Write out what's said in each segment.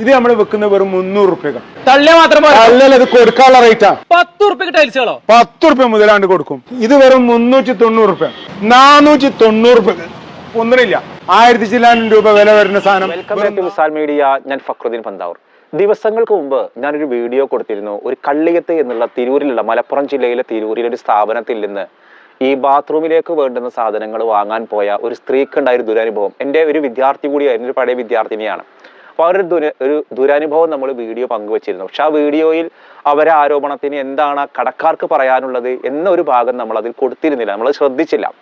ഇത് നമ്മൾ വെക്കുന്ന വെറും മുന്നൂറ് റുപ്യക്ക് തള്ളിയ മാത്രം അത് അല്ലല്ല ഇത് കൊടുക്കാനുള്ള റേറ്റാ പത്ത് റുപ്യ ടൈൽസുകളോ പത്ത് റുപ്യ മുതലാണ്ട് കൊടുക്കും. ഇത് വെറും മുന്നൂറ്റി തൊണ്ണൂറ് റുപ്യ നാനൂറ്റി തൊണ്ണൂറ് റുപ്യ ഒന്നിനില്ല. ആയിരത്തി ചില്ലാനും രൂപ വില വരുന്ന സാധനം വെൽക്കം ബാക്ക് ടു മീഡിയ ഞാൻ ഫക്രുദ്ദീൻ പന്താവൂർ. ദിവസങ്ങൾക്ക് മുമ്പ് ഞാനൊരു വീഡിയോ കൊടുത്തിരുന്നു. ഒരു കള്ളിയത്ത് എന്നുള്ള തിരൂരിലുള്ള മലപ്പുറം ജില്ലയിലെ തിരൂരിലെ ഒരു സ്ഥാപനത്തിൽ നിന്ന് ഈ ബാത്റൂമിലേക്ക് വേണ്ടുന്ന സാധനങ്ങൾ വാങ്ങാൻ പോയ ഒരു സ്ത്രീക്കുണ്ടായ ഒരു ദുരനുഭവം. എന്റെ ഒരു വിദ്യാർത്ഥി കൂടിയായിരുന്നു. ഒരു പഴയ വിദ്യാർത്ഥിനിയാണ്. അപ്പോൾ അവരുടെ ദുര ഒരു ദുരനുഭവം നമ്മൾ വീഡിയോ പങ്കുവച്ചിരുന്നു. പക്ഷെ ആ വീഡിയോയിൽ അവരെ ആരോപണത്തിന് എന്താണ് കടക്കാർക്ക് പറയാനുള്ളത് എന്നൊരു ഭാഗം നമ്മൾ അതിൽ കൊടുത്തിരുന്നില്ല. നമ്മൾ ശ്രദ്ധിച്ചില്ല.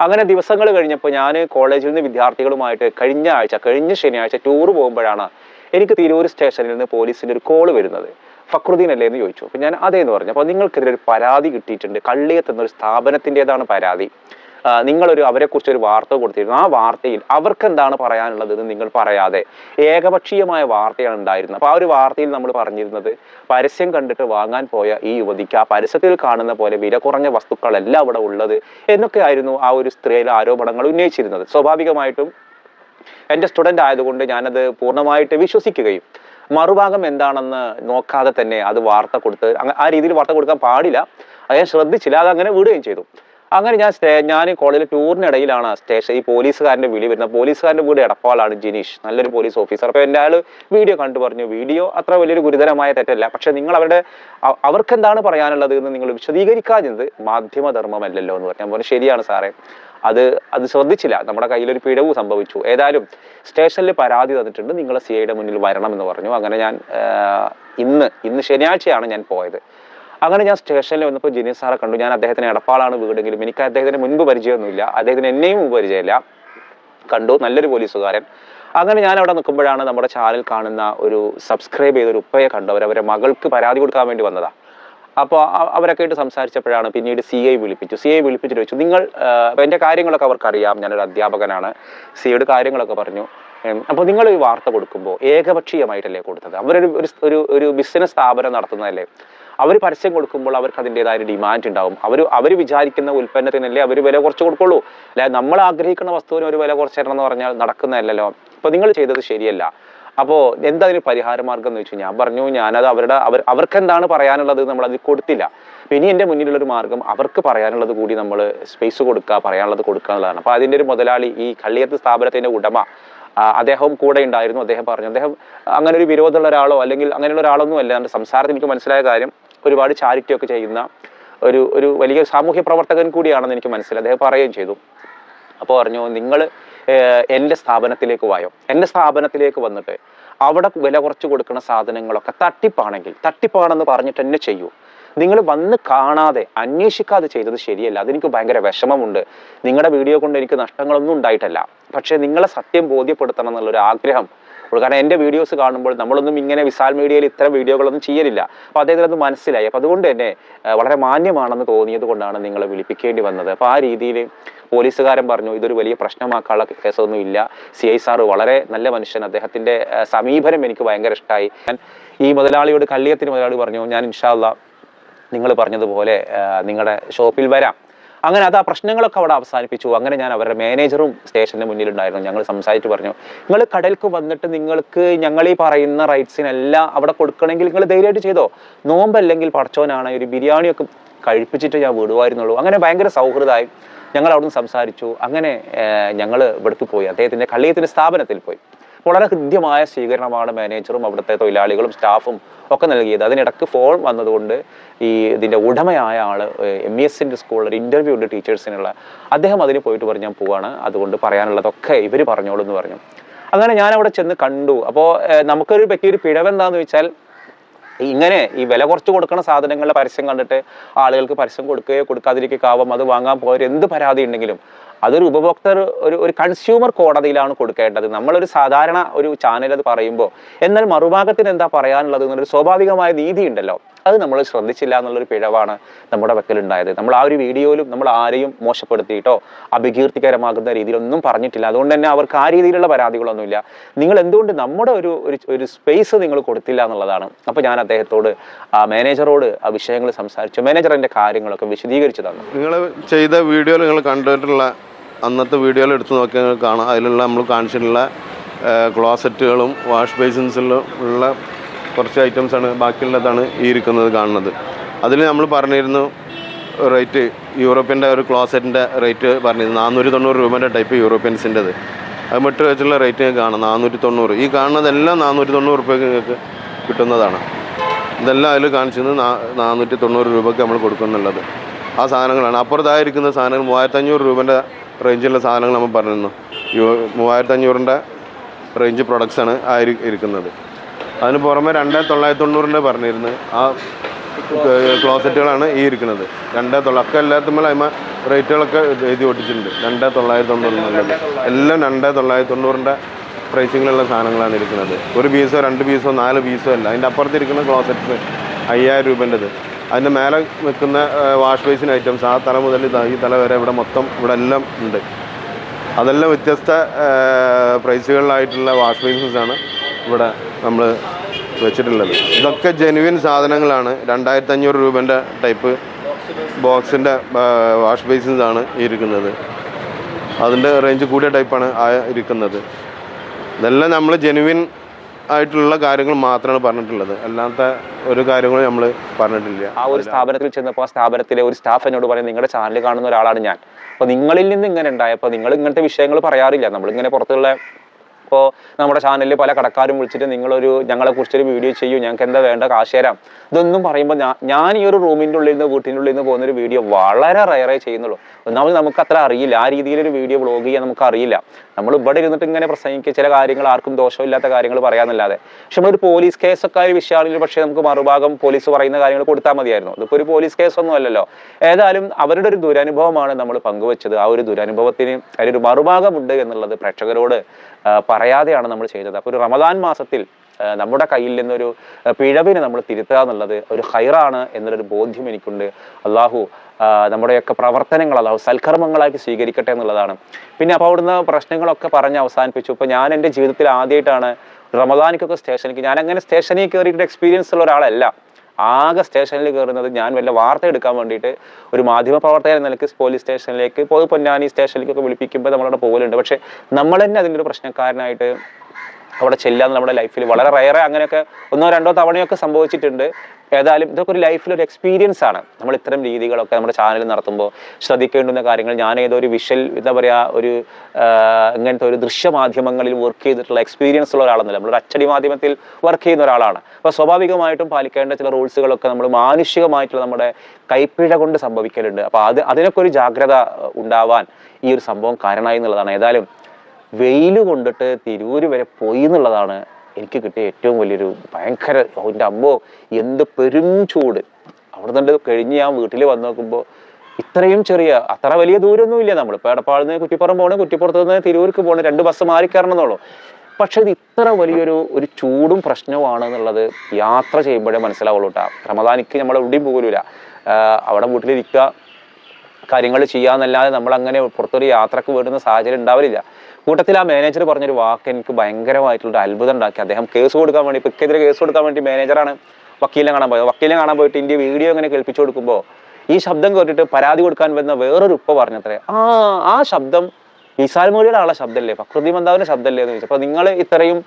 അങ്ങനെ ദിവസങ്ങൾ കഴിഞ്ഞപ്പോൾ ഞാൻ കോളേജിൽ നിന്ന് വിദ്യാർത്ഥികളുമായിട്ട് കഴിഞ്ഞ ആഴ്ച കഴിഞ്ഞ ശനിയാഴ്ച ടൂർ പോകുമ്പോഴാണ് എനിക്ക് തിരൂർ സ്റ്റേഷനിൽ നിന്ന് പോലീസിന്റെ ഒരു കോൾ വരുന്നത്. ഫക്രുദ്ദീൻ അല്ലേ എന്ന് ചോദിച്ചു. അപ്പോൾ ഞാൻ അതേ എന്ന് പറഞ്ഞു. അപ്പോൾ നിങ്ങൾക്കെതിരെ ഒരു പരാതി കിട്ടിയിട്ടുണ്ട്. കള്ളിയത്ത് എന്നൊരു സ്ഥാപനത്തിന്റെതാണ് പരാതി. ആ, നിങ്ങളൊരു അവരെക്കുറിച്ച് ഒരു വാർത്ത കൊടുത്തിരുന്നു. ആ വാർത്തയിൽ അവർക്ക് എന്താണ് പറയാനുള്ളത് എന്ന് നിങ്ങൾ പറയാതെ ഏകപക്ഷീയമായ വാർത്തയാണ് ഉണ്ടായിരുന്നത്. അപ്പോൾ ആ ഒരു വാർത്തയിൽ നമ്മൾ പറഞ്ഞിരുന്നത് പരസ്യം കണ്ടിട്ട് വാങ്ങാൻ പോയ ഈ യുവതിക്ക് ആ പരസ്യത്തിൽ കാണുന്ന പോലെ വില കുറഞ്ഞ വസ്തുക്കളല്ല അവിടെ ഉള്ളത് എന്നൊക്കെ ആയിരുന്നു ആ ഒരു സ്ത്രീയിലെ ആരോപണങ്ങൾ ഉന്നയിച്ചിരുന്നത്. സ്വാഭാവികമായിട്ടും എന്റെ സ്റ്റുഡന്റ് ആയതുകൊണ്ട് ഞാനത് പൂർണമായിട്ട് വിശ്വസിക്കുകയും മറുഭാഗം എന്താണെന്ന് നോക്കാതെ തന്നെ അത് വാർത്ത കൊടുത്ത് ആ രീതിയിൽ വാർത്ത കൊടുക്കാൻ പാടില്ല. അത് ഞാൻ ശ്രദ്ധിച്ചില്ല അത് അങ്ങനെ വിടുകയും ചെയ്തു. അങ്ങനെ ഞാൻ സ്റ്റേ ഞാൻ കോളേജിൽ ടൂറിനിടയിലാണ് സ്റ്റേഷൻ ഈ പോലീസുകാരന്റെ വിളി വരുന്നത്. പോലീസുകാരന്റെ കൂടെ എടപ്പാളാണ് ജിനീഷ്. നല്ലൊരു പോലീസ് ഓഫീസർ. അപ്പോൾ എന്റെ ആൾ വീഡിയോ കണ്ടു പറഞ്ഞു. വീഡിയോ അത്ര വലിയൊരു ഗുരുതരമായ തെറ്റല്ല. പക്ഷേ നിങ്ങൾ അവരുടെ അവർക്കെന്താണ് പറയാനുള്ളത് എന്ന് നിങ്ങൾ വിശദീകരിക്കാതിരുന്നത് മാധ്യമധർമ്മമല്ലല്ലോ എന്ന് പറഞ്ഞു. ഞാൻ പറഞ്ഞു ശരിയാണ് സാറേ. അത് അത് ശ്രദ്ധിച്ചില്ല. നമ്മുടെ കയ്യിലൊരു പിഴവ് സംഭവിച്ചു. ഏതായാലും സ്റ്റേഷനിൽ പരാതി തന്നിട്ടുണ്ട്. നിങ്ങൾ സി ഐയുടെ മുന്നിൽ വരണം എന്ന് പറഞ്ഞു. അങ്ങനെ ഞാൻ ഇന്ന് ഇന്ന് ശനിയാഴ്ചയാണ് ഞാൻ പോയത്. അങ്ങനെ ഞാൻ സ്റ്റേഷനിൽ വന്നപ്പോൾ ജിനി സാറെ കണ്ടു. ഞാൻ അദ്ദേഹത്തിന് എടപ്പാളാണ് വീടെങ്കിലും എനിക്ക് അദ്ദേഹത്തിന് മുൻപ് പരിചയമൊന്നുമില്ല. അദ്ദേഹത്തിന് എന്നെയും മുമ്പ് പരിചയമില്ല. കണ്ടു. നല്ലൊരു പോലീസുകാരൻ. അങ്ങനെ ഞാൻ അവിടെ നിൽക്കുമ്പോഴാണ് നമ്മുടെ ചാനൽ കാണുന്ന ഒരു സബ്സ്ക്രൈബ് ചെയ്ത ഒരു ഉപ്പയെ കണ്ടു അവർ അവരെ മകൾക്ക് പരാതി കൊടുക്കാൻ വേണ്ടി വന്നതാ. അപ്പോൾ അവരൊക്കെ ആയിട്ട് സംസാരിച്ചപ്പോഴാണ് പിന്നീട് സി ഐ വിളിപ്പിച്ചു. സി ഐ വിളിപ്പിച്ചിട്ട് ചോദിച്ചു നിങ്ങൾ എന്റെ കാര്യങ്ങളൊക്കെ അവർക്കറിയാം. ഞാനൊരു അധ്യാപകനാണ്. സി ഐയുടെ കാര്യങ്ങളൊക്കെ പറഞ്ഞു. അപ്പോൾ നിങ്ങൾ ഈ വാർത്ത കൊടുക്കുമ്പോൾ ഏകപക്ഷീയമായിട്ടല്ലേ കൊടുത്തത്? അവരൊരു ഒരു ഒരു ബിസിനസ് സ്ഥാപനം നടത്തുന്നതല്ലേ? അവർ പരസ്യം കൊടുക്കുമ്പോൾ അവർക്ക് അതിന്റെതായ ഡിമാൻഡ് ഉണ്ടാവും. അവർ അവർ വിചാരിക്കുന്ന ഉൽപ്പന്നത്തിനല്ലേ അവർ വില കുറച്ച് കൊടുക്കുള്ളൂ. അല്ലെ? നമ്മൾ ആഗ്രഹിക്കുന്ന വസ്തുവിന് ഒരു വില കുറച്ച് തരണം എന്ന് പറഞ്ഞാൽ നടക്കുന്നതല്ലല്ലോ. അപ്പോൾ നിങ്ങൾ ചെയ്തത് ശരിയല്ല. അപ്പോൾ എന്താ അതിന് പരിഹാര മാർഗം എന്ന് വെച്ചു ഞാൻ പറഞ്ഞു ഞാനത് അവരുടെ അവർ അവർക്ക് എന്താണ് പറയാനുള്ളത് നമ്മൾ അത് കൊടുത്തില്ല. അപ്പൊ ഇനി എന്റെ മുന്നിലുള്ള ഒരു മാർഗം അവർക്ക് പറയാനുള്ളത് കൂടി നമ്മൾ സ്പേസ് കൊടുക്കുക പറയാനുള്ളത് കൊടുക്കുക എന്നുള്ളതാണ്. അപ്പോൾ അതിന്റെ ഒരു മുതലാളി ഈ കള്ളിയത്ത് സ്ഥാപനത്തിന്റെ ഉടമ അദ്ദേഹവും അദ്ദേഹം കൂടെ ഉണ്ടായിരുന്നു. അദ്ദേഹം പറഞ്ഞു അദ്ദേഹം അങ്ങനെ ഒരു വിരോധമുള്ള ഒരാളോ അല്ലെങ്കിൽ അങ്ങനെയുള്ള ഒരാളൊന്നും അല്ല എന്റെ സംസാരത്തിൽ എനിക്ക് മനസ്സിലായ കാര്യം ഒരുപാട് ചാരിറ്റി ഒക്കെ ചെയ്യുന്ന ഒരു ഒരു വലിയ സാമൂഹ്യ പ്രവർത്തകൻ കൂടിയാണെന്ന് എനിക്ക് മനസ്സിലായി. അദ്ദേഹം പറയുകയും ചെയ്തു. അപ്പോൾ പറഞ്ഞു നിങ്ങൾ എന്റെ സ്ഥാപനത്തിലേക്ക് വായോ? എന്റെ സ്ഥാപനത്തിലേക്ക് വന്നിട്ട് അവിടെ വില കുറച്ച് കൊടുക്കുന്ന സാധനങ്ങളൊക്കെ തട്ടിപ്പാണെങ്കിൽ തട്ടിപ്പാണെന്ന് പറഞ്ഞിട്ട് തന്നെ ചെയ്യൂ. നിങ്ങൾ വന്ന് കാണാതെ അന്വേഷിക്കാതെ ചെയ്തത് ശരിയല്ല. അതെനിക്ക് ഭയങ്കര വിഷമമുണ്ട്. നിങ്ങളുടെ വീഡിയോ കൊണ്ട് എനിക്ക് നഷ്ടങ്ങളൊന്നും ഉണ്ടായിട്ടല്ല. പക്ഷേ നിങ്ങളെ സത്യം ബോധ്യപ്പെടുത്തണം എന്നുള്ളൊരു ആഗ്രഹം ഉള്ളൂ. കാരണം എന്റെ വീഡിയോസ് കാണുമ്പോൾ നമ്മളൊന്നും ഇങ്ങനെ വിശാൽ മീഡിയയിൽ ഇത്തരം വീഡിയോകളൊന്നും ചെയ്യലില്ല. അപ്പോൾ അദ്ദേഹത്തിന് അത് മനസ്സിലായി. അപ്പോൾ അതുകൊണ്ട് തന്നെ വളരെ മാന്യമാണെന്ന് തോന്നിയത് കൊണ്ടാണ് നിങ്ങളെ വിളിപ്പിക്കേണ്ടി വന്നത്. അപ്പോൾ ആ രീതിയിൽ പോലീസുകാരൻ പറഞ്ഞു ഇതൊരു വലിയ പ്രശ്നമാക്കാനുള്ള കേസൊന്നും ഇല്ല. സി ഐ സാറ് വളരെ നല്ല മനുഷ്യൻ. അദ്ദേഹത്തിന്റെ സമീപനം എനിക്ക് ഭയങ്കര ഇഷ്ടമായി ഞാൻ ഈ മുതലാളിയോട് കള്ളിയത്തിന് മുതലാളി പറഞ്ഞു ഞാൻ ഇൻഷാല്ല നിങ്ങൾ പറഞ്ഞതുപോലെ നിങ്ങളുടെ ഷോപ്പിൽ വരാം. അങ്ങനെ അത് ആ പ്രശ്നങ്ങളൊക്കെ അവിടെ അവസാനിപ്പിച്ചു. അങ്ങനെ ഞാൻ അവരുടെ മാനേജറും സ്റ്റേഷന്റെ മുന്നിലുണ്ടായിരുന്നു. ഞങ്ങൾ സംസാരിച്ച് പറഞ്ഞു നിങ്ങൾ കടൽക്ക് വന്നിട്ട് നിങ്ങൾക്ക് ഞങ്ങൾ ഈ പറയുന്ന റൈറ്റ്സിനെല്ലാം അവിടെ കൊടുക്കണമെങ്കിൽ നിങ്ങൾ ധൈര്യമായിട്ട് ചെയ്തോ? നോമ്പല്ലെങ്കിൽ പടച്ചോനാണ് ഒരു ബിരിയാണിയൊക്കെ കഴിപ്പിച്ചിട്ട് ഞാൻ വിടുമായിരുന്നുള്ളൂ അങ്ങനെ ഭയങ്കര സൗഹൃദമായി ഞങ്ങൾ അവിടുന്ന് സംസാരിച്ചു. അങ്ങനെ ഞങ്ങൾ ഇവിടേക്ക് പോയി. അദ്ദേഹത്തിന്റെ കള്ളിയത്തിന്റെ സ്ഥാപനത്തിൽ പോയി. വളരെ ഹൃദ്യമായ സ്വീകരണമാണ് മാനേജറും അവിടുത്തെ തൊഴിലാളികളും സ്റ്റാഫും ഒക്കെ നൽകിയത്. അതിനിടക്ക് ഫോൺ വന്നതുകൊണ്ട് ഈ ഇതിന്റെ ഉടമയായ ആൾ എം ഇ എസിന്റെ സ്കൂളിൽ ഒരു ഇന്റർവ്യൂ ഉണ്ട് ടീച്ചേഴ്സിനുള്ള. അദ്ദേഹം അതിന് പോയിട്ട് പറഞ്ഞു ഞാൻ പോവാണ്. അതുകൊണ്ട് പറയാനുള്ളതൊക്കെ ഇവർ പറഞ്ഞോളൂ എന്ന് പറഞ്ഞു. അങ്ങനെ ഞാൻ അവിടെ ചെന്ന് കണ്ടു. അപ്പോൾ നമുക്കൊരു പറ്റിയൊരു പിഴവെന്താണെന്ന് വെച്ചാൽ ഇങ്ങനെ ഈ വില കുറച്ച് കൊടുക്കുന്ന സാധനങ്ങളുടെ പരസ്യം കണ്ടിട്ട് ആളുകൾക്ക് പരസ്യം കൊടുക്കുകയോ കൊടുക്കാതിരിക്കുകയോ ആവാം. അത് വാങ്ങാൻ പോയവർ എന്ത് പരാതി ഉണ്ടെങ്കിലും അതൊരു ഉപഭോക്തൃ ഒരു ഒരു കൺസ്യൂമർ കോടതിയിലാണ് കൊടുക്കേണ്ടത്. നമ്മളൊരു സാധാരണ ഒരു ചാനൽ അത് പറയുമ്പോൾ എന്നാൽ മറുഭാഗത്തിന് എന്താ പറയാനുള്ളത്? എന്നൊരു സ്വാഭാവികമായ നീതി ഉണ്ടല്ലോ. അത് നമ്മൾ ശ്രദ്ധിച്ചില്ല എന്നുള്ളൊരു പിഴവാണ് നമ്മുടെ വെക്കലുണ്ടായത്. നമ്മൾ ആ ഒരു വീഡിയോയിലും നമ്മൾ ആരെയും മോശപ്പെടുത്തിയിട്ടോ അപകീർത്തികരമാകുന്ന രീതിയിലൊന്നും പറഞ്ഞിട്ടില്ല. അതുകൊണ്ട് തന്നെ അവർക്ക് ആ രീതിയിലുള്ള പരാതികളൊന്നുമില്ല. നിങ്ങൾ എന്തുകൊണ്ട് നമ്മുടെ ഒരു ഒരു സ്പേസ് നിങ്ങൾ കൊടുത്തില്ല എന്നുള്ളതാണ്. അപ്പോൾ ഞാൻ അദ്ദേഹത്തോട് ആ മാനേജറോട് ആ വിഷയങ്ങൾ സംസാരിച്ചു. മാനേജർ കാര്യങ്ങളൊക്കെ വിശദീകരിച്ചു തന്നു. നിങ്ങൾ ചെയ്ത വീഡിയോയിൽ നിങ്ങൾ കണ്ടിട്ടുള്ള അന്നത്തെ വീഡിയോയിൽ എടുത്ത് നോക്കിയാൽ കാണാം. അതിലുള്ള നമ്മൾ കാണിച്ചിട്ടുള്ള ക്ലോസറ്റുകളും വാഷ് ബേസിൻസിലും ഉള്ള കുറച്ച് ഐറ്റംസാണ് ബാക്കിയുള്ളതാണ് ഈ ഇരിക്കുന്നത് കാണുന്നത്. അതിൽ നമ്മൾ പറഞ്ഞിരുന്നു റേറ്റ് യൂറോപ്യന്റെ ഒരു ക്ലോസറ്റിന്റെ റേറ്റ് പറഞ്ഞിരുന്നു നാനൂറ്റി തൊണ്ണൂറ് രൂപേന്റെ ടൈപ്പ് യൂറോപ്യൻസിന്റെത്. അത് മറ്റു വെച്ചുള്ള റേറ്റ് നിങ്ങൾക്ക് കാണാം നാനൂറ്റി തൊണ്ണൂറ് ഈ കാണുന്നതെല്ലാം നാനൂറ്റി തൊണ്ണൂറ് രൂപയ്ക്ക് നിങ്ങൾക്ക് കിട്ടുന്നതാണ്. ഇതെല്ലാം അതിൽ കാണിച്ചത് നാനൂറ്റി തൊണ്ണൂറ് രൂപയ്ക്ക് നമ്മൾ കൊടുക്കുന്നുള്ളത്. ആ സാധനങ്ങളാണ്. അപ്പുറത്തായിരിക്കുന്ന സാധനങ്ങൾ മൂവായിരത്തഞ്ഞൂറ് രൂപേന്റെ റേഞ്ചിലുള്ള സാധനങ്ങൾ നമ്മൾ പറഞ്ഞിരുന്നു. മൂവായിരത്തഞ്ഞൂറിന്റെ റേഞ്ച് പ്രൊഡക്ട്സാണ് ആയിരിക്കുന്നത് അതിന് പുറമെ രണ്ട് തൊള്ളായിരത്തി തൊണ്ണൂറിന്റെ പറഞ്ഞിരുന്നു. ആ ക്ലോസറ്റുകളാണ് ഈ ഇരിക്കുന്നത്. രണ്ടേ തൊള്ള ഒക്കെ എല്ലാത്തുമ്പോൾ അതിമ റേറ്റുകളൊക്കെ എഴുതി ഒട്ടിച്ചിട്ടുണ്ട്. രണ്ടേ തൊള്ളായിരത്തി തൊണ്ണൂറിന്റെ എല്ലാം രണ്ടേ തൊള്ളായിരത്തി തൊണ്ണൂറിന്റെ പ്രൈസിങ്ങിലുള്ള സാധനങ്ങളാണ് ഇരിക്കുന്നത്. ഒരു പീസോ രണ്ട് പീസോ നാല് പീസോ അല്ല. അതിന്റെ അപ്പുറത്തിരിക്കുന്ന ക്ലോസറ്റ്സ് അയ്യായിരം രൂപേന്റെത്. അതിന്റെ മേലെ നിൽക്കുന്ന വാഷ് ബേസിൻ ഐറ്റംസ് ആ തല മുതൽ ഈ തല വരെ ഇവിടെ മൊത്തം ഇവിടെ എല്ലാം ഉണ്ട്. അതെല്ലാം വ്യത്യസ്ത പ്രൈസുകളിലായിട്ടുള്ള വാഷ് ബേസിൻസാണ് ഇവിടെ നമ്മൾ വെച്ചിട്ടുള്ളത്. ഇതൊക്കെ ജെനുവിൻ സാധനങ്ങളാണ്. രണ്ടായിരത്തി അഞ്ഞൂറ് രൂപേന്റെ ടൈപ്പ് ബോക്സിന്റെ വാഷ് ബേസിൻസ് ആണ് ഇരിക്കുന്നത്. അതിന്റെ റേഞ്ച് കൂടിയ ടൈപ്പാണ് ഇരിക്കുന്നത്. ഇതെല്ലാം നമ്മൾ ജെനുവിൻ ആയിട്ടുള്ള കാര്യങ്ങൾ മാത്രമാണ് പറഞ്ഞിട്ടുള്ളത്. അല്ലാത്ത ഒരു കാര്യങ്ങളും നമ്മൾ പറഞ്ഞിട്ടില്ല. ആ ഒരു സ്ഥാപനത്തിൽ ചെന്നപ്പോൾ ആ സ്ഥാപനത്തിലെ ഒരു സ്റ്റാഫ് എന്നോട് പറയും നിങ്ങളുടെ ചാനൽ കാണുന്ന ഒരാളാണ് ഞാൻ. അപ്പോൾ നിങ്ങളിൽ നിന്ന് ഇങ്ങനെ ഉണ്ടായപ്പോൾ നിങ്ങൾ ഇങ്ങനത്തെ വിഷയങ്ങൾ പറയാറില്ല. നമ്മളിങ്ങനെ പുറത്തുള്ള ഇപ്പോൾ നമ്മുടെ ചാനലിൽ പല കടക്കാരും വിളിച്ചിട്ട് നിങ്ങളൊരു ഞങ്ങളെ കുറിച്ചൊരു വീഡിയോ ചെയ്യൂ ഞങ്ങൾക്ക് എന്താ വേണ്ട കാശ് തരാം. ഇതൊന്നും പറയുമ്പോൾ ഞാൻ ഈ ഒരു റൂമിന്റെ ഉള്ളിൽ നിന്ന് വീട്ടിന്റെ ഉള്ളിൽ നിന്ന് പോകുന്ന ഒരു വീഡിയോ വളരെ റയറേ ചെയ്യുന്നുള്ളൂ. ഒന്നാമത് നമുക്ക് അത്ര അറിയില്ല. ആ രീതിയിലൊരു വീഡിയോ ബ്ലോഗ് ചെയ്യാൻ നമുക്ക് അറിയില്ല. നമ്മൾ ഇവിടെ ഇരുന്നിട്ട് ഇങ്ങനെ പ്രസംഗിക്കുക ചില കാര്യങ്ങൾ ആർക്കും ദോഷമില്ലാത്ത കാര്യങ്ങൾ പറയാമെന്നല്ലാതെ പക്ഷെ നമ്മളൊരു പോലീസ് കേസൊക്കെ ആയ വിഷയമാണെങ്കിൽ പക്ഷേ നമുക്ക് മറുഭാഗം പോലീസ് പറയുന്ന കാര്യങ്ങൾ കൊടുത്താൽ മതിയായിരുന്നു. ഇതിപ്പോൾ ഒരു പോലീസ് കേസൊന്നും അല്ലല്ലോ. ഏതായാലും അവരുടെ ഒരു ദുരനുഭവമാണ് നമ്മൾ പങ്കുവച്ചത്. ആ ഒരു ദുരനുഭവത്തിന് അതിലൊരു മറുഭാഗമുണ്ട് എന്നുള്ളത് പ്രേക്ഷകരോട് പറയാതെയാണ് നമ്മൾ ചെയ്തത്. അപ്പോൾ ഒരു റമദാൻ മാസത്തിൽ നമ്മുടെ കയ്യിൽ നിന്നൊരു പിഴവിനെ നമ്മൾ തിരുത്തുക എന്നുള്ളത് ഒരു ഹൈറാണ് എന്നുള്ളൊരു ബോധ്യം എനിക്കുണ്ട്. അള്ളാഹു നമ്മുടെയൊക്കെ പ്രവർത്തനങ്ങൾ അള്ളാഹു സൽക്കർമ്മങ്ങളാക്കി സ്വീകരിക്കട്ടെ എന്നുള്ളതാണ്. പിന്നെ അപ്പോൾ അവിടുന്ന് പ്രശ്നങ്ങളൊക്കെ പറഞ്ഞ് അവസാനിപ്പിച്ചു. ഇപ്പോൾ ഞാൻ എന്റെ ജീവിതത്തിൽ ആദ്യമായിട്ടാണ് റമദാനിക്കൊക്കെ സ്റ്റേഷനിലേക്ക് ഞാൻ അങ്ങനെ സ്റ്റേഷനിൽ കയറിയിട്ട് എക്സ്പീരിയൻസ് ഉള്ള ഒരാളല്ല. ആകെ സ്റ്റേഷനിൽ കയറുന്നത് ഞാൻ വല്ല വാർത്ത എടുക്കാൻ വേണ്ടിയിട്ട് ഒരു മാധ്യമ പ്രവർത്തകൻ നിലയ്ക്ക് പോലീസ് സ്റ്റേഷനിലേക്ക് പൊതു പൊന്നാനി സ്റ്റേഷനിലേക്കൊക്കെ വിളിപ്പിക്കുമ്പോൾ നമ്മളവിടെ പോകലുണ്ട്. പക്ഷേ നമ്മൾ തന്നെ അതിന്റെ ഒരു പ്രശ്നക്കാരനായിട്ട് അവിടെ ചെല്ലാന്ന് നമ്മുടെ ലൈഫിൽ വളരെ റയറെ അങ്ങനെയൊക്കെ ഒന്നോ രണ്ടോ തവണയൊക്കെ സംഭവിച്ചിട്ടുണ്ട്. ഏതായാലും ഇതൊക്കെ ഒരു ലൈഫിൽ ഒരു എക്സ്പീരിയൻസ് ആണ്. നമ്മൾ ഇത്തരം രീതികളൊക്കെ നമ്മുടെ ചാനൽ നടത്തുമ്പോൾ ശ്രദ്ധിക്കേണ്ടുന്ന കാര്യങ്ങൾ. ഞാൻ ഏതോ ഒരു വിഷൽ എന്താ പറയുക ഒരു ഇങ്ങനത്തെ ഒരു ദൃശ്യമാധ്യമങ്ങളിൽ വർക്ക് ചെയ്തിട്ടുള്ള എക്സ്പീരിയൻസ് ഉള്ള ഒരാളെന്നല്ല നമ്മളൊരു അച്ചടി മാധ്യമത്തിൽ വർക്ക് ചെയ്യുന്ന ഒരാളാണ്. അപ്പോൾ സ്വാഭാവികമായിട്ടും പാലിക്കേണ്ട ചില റൂൾസുകളൊക്കെ നമ്മൾ മാനുഷികമായിട്ടുള്ള നമ്മുടെ കൈപ്പിഴ കൊണ്ട് സംഭവിക്കലുണ്ട്. അപ്പോൾ അത് അതിനൊക്കെ ഒരു ജാഗ്രത ഉണ്ടാവാൻ ഈ ഒരു സംഭവം കാരണമായി എന്നുള്ളതാണ്. ഏതായാലും വെയിൽ കൊണ്ടിട്ട് തിരൂര് വരെ പോയി എന്നുള്ളതാണ് എനിക്ക് കിട്ടിയ ഏറ്റവും വലിയൊരു ഭയങ്കര എന്റെ അമ്മോ എന്ത് പെരും ചൂട്. അവിടെ നിന്ന് കഴിഞ്ഞ് ഞാൻ വീട്ടിൽ വന്ന് നോക്കുമ്പോൾ ഇത്രയും ചെറിയ അത്ര വലിയ ദൂരമൊന്നുമില്ല നമ്മൾ ഇപ്പോൾ എടപ്പാളിൽ നിന്ന് കുറ്റിപ്പുറം പോകണം കുറ്റിപ്പുറത്ത് നിന്ന് തിരൂർക്ക് പോകണം രണ്ട് ബസ് മാറി കയറണമെന്നുള്ളൂ. പക്ഷെ ഇത് ഇത്ര വലിയൊരു ഒരു ചൂടും പ്രശ്നവുമാണ് എന്നുള്ളത് യാത്ര ചെയ്യുമ്പോഴേ മനസ്സിലാവുള്ളൂ കേട്ടോ റമദാനിക്ക് നമ്മൾ എവിടെയും പോകില്ല. അവിടെ വീട്ടിലിരിക്കുക കാര്യങ്ങൾ ചെയ്യാമെന്നല്ലാതെ നമ്മൾ അങ്ങനെ പുറത്തൊരു യാത്രയ്ക്ക് വിടുന്ന സാഹചര്യം ഉണ്ടാവില്ല കൂട്ടത്തിൽ ആ മാനേജർ പറഞ്ഞൊരു വാക്ക് എനിക്ക് ഭയങ്കരമായിട്ടുള്ള അത്ഭുതം ഉണ്ടാക്കി. അദ്ദേഹം കേസ് കൊടുക്കാൻ വേണ്ടി ഇപ്പൊക്കെതിരെ കേസ് കൊടുക്കാൻ വേണ്ടി മാനേജറാണ് വക്കീലിനെ കാണാൻ പോയത്. വക്കീലിനെ കാണാൻ പോയിട്ട് ഇന്ത്യ വീഡിയോ ഇങ്ങനെ കേൾപ്പിച്ചു കൊടുക്കുമ്പോൾ ഈ ശബ്ദം കേട്ടിട്ട് പരാതി കൊടുക്കാൻ വരുന്ന വേറൊരു ഉപ്പ പറഞ്ഞത്രേ. ആ ആ ശബ്ദം വിശാൽ മോഡിയുടെ ആളെ ശബ്ദമല്ലേ? ഫക്രുദ്ദീൻ മന്ദാവിന്റെ ശബ്ദമല്ലേ എന്ന് ചോദിച്ചു. അപ്പോൾ നിങ്ങൾ ഇത്രയും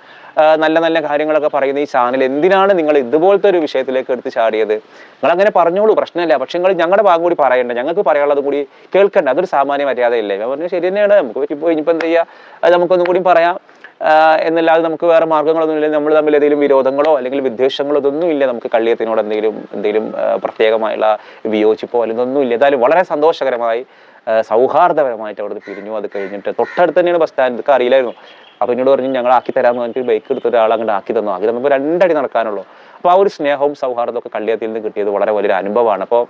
നല്ല നല്ല കാര്യങ്ങളൊക്കെ പറയുന്ന ഈ ചാനൽ എന്തിനാണ് നിങ്ങൾ ഇതുപോലത്തെ ഒരു വിഷയത്തിലേക്ക് എടുത്ത് ചാടിയത്? നിങ്ങൾ അങ്ങനെ പറഞ്ഞോളൂ പ്രശ്നമില്ല. പക്ഷെ നിങ്ങൾ ഞങ്ങളുടെ ഭാഗം കൂടി പറയണ്ട. ഞങ്ങൾക്ക് പറയാനുള്ളത് കൂടി കേൾക്കണ്ട. അതൊരു സാമാന്യ മര്യാദയില്ലേ? ഞാൻ പറഞ്ഞു ശരി തന്നെയാണ് നമുക്ക് ഇപ്പോൾ ഇനിയിപ്പോൾ എന്ത് ചെയ്യുക നമുക്കൊന്നും കൂടി പറയാം. എന്നല്ലാതെ നമുക്ക് വേറെ മാർഗങ്ങളൊന്നും ഇല്ല. നമ്മൾ തമ്മിൽ എന്തെങ്കിലും വിരോധങ്ങളോ അല്ലെങ്കിൽ വിദ്വേഷങ്ങളോ ഇതൊന്നും ഇല്ല. നമുക്ക് കള്ളിയത്തിനോട് എന്തെങ്കിലും എന്തെങ്കിലും പ്രത്യേകമായുള്ള വിയോജിപ്പോ അല്ലെങ്കിൽ ഒന്നും ഇല്ല. ഏതായാലും വളരെ സന്തോഷകരമായി സൗഹാർദ്ദപരമായിട്ട് അവിടെ പിരിഞ്ഞു. അത് കഴിഞ്ഞിട്ട് തൊട്ടടുത്ത് തന്നെയാണ് ബസ് സ്റ്റാൻഡ് ഇതൊക്കെ അറിയില്ലായിരുന്നു. അപ്പോൾ എന്നോട് പറഞ്ഞു ഞങ്ങൾ ആക്കി തരാമെന്ന് പറഞ്ഞിട്ട് ബൈക്ക് എടുത്ത ഒരാൾ അങ്ങോട്ട് ആക്കി തന്നു. ആക്കി തന്നപ്പോൾ രണ്ടടി നടക്കാനുള്ളൂ. അപ്പോൾ ആ ഒരു സ്നേഹവും സൗഹാർദ്ദവും ഒക്കെ കള്ളിയത്തിൽ നിന്ന് കിട്ടിയത് വളരെ വലിയൊരു അനുഭവമാണ്. അപ്പോൾ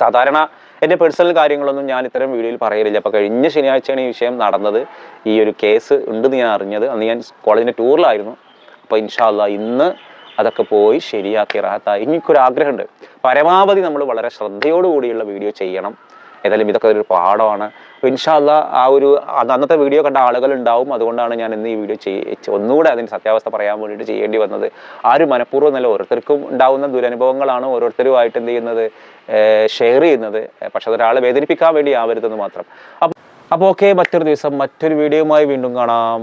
സാധാരണ എന്റെ പേഴ്സണൽ കാര്യങ്ങളൊന്നും ഞാൻ ഇത്തരം വീഡിയോയിൽ പറയലില്ല. അപ്പോൾ കഴിഞ്ഞ ശനിയാഴ്ചയാണ് ഈ വിഷയം നടന്നത്. ഈ ഒരു കേസ് ഉണ്ടെന്ന് ഞാൻ അറിഞ്ഞത്. അന്ന് ഞാൻ കോളേജിന്റെ ടൂറിലായിരുന്നു അപ്പോൾ ഇൻഷാല്ല ഇന്ന് അതൊക്കെ പോയി ശരിയാക്കി റാഹത്തായി. എനിക്കൊരു ആഗ്രഹമുണ്ട് പരമാവധി നമ്മൾ വളരെ ശ്രദ്ധയോടുകൂടിയുള്ള വീഡിയോ ചെയ്യണം. ഏതായാലും ഇതൊക്കെ ഒരു പാഠമാണ്. അപ്പോൾ ഇൻഷാല്ല ആ ഒരു അന്ന് അന്നത്തെ വീഡിയോ കണ്ട ആളുകൾ ഉണ്ടാവും അതുകൊണ്ടാണ് ഞാൻ ഇന്ന് ഈ വീഡിയോ ചെയ്യ ഒന്നുകൂടെ അതിന്റെ സത്യാവസ്ഥ പറയാൻ വേണ്ടിയിട്ട് ചെയ്യേണ്ടി വന്നത്. ആ ഒരു മനഃപൂർവം നല്ല ഓരോരുത്തർക്കും ഉണ്ടാവുന്ന ദുരനുഭവങ്ങളാണ് ഓരോരുത്തരുമായിട്ട് എന്ത് ചെയ്യുന്നത് ഷെയർ ചെയ്യുന്നത്. പക്ഷെ അതൊരാളെ വേദനിപ്പിക്കാൻ വേണ്ടി ആവരുതെന്ന് മാത്രം. അപ്പം അപ്പോൾ ഓക്കെ മറ്റൊരു ദിവസം മറ്റൊരു വീഡിയോയുമായി വീണ്ടും കാണാം.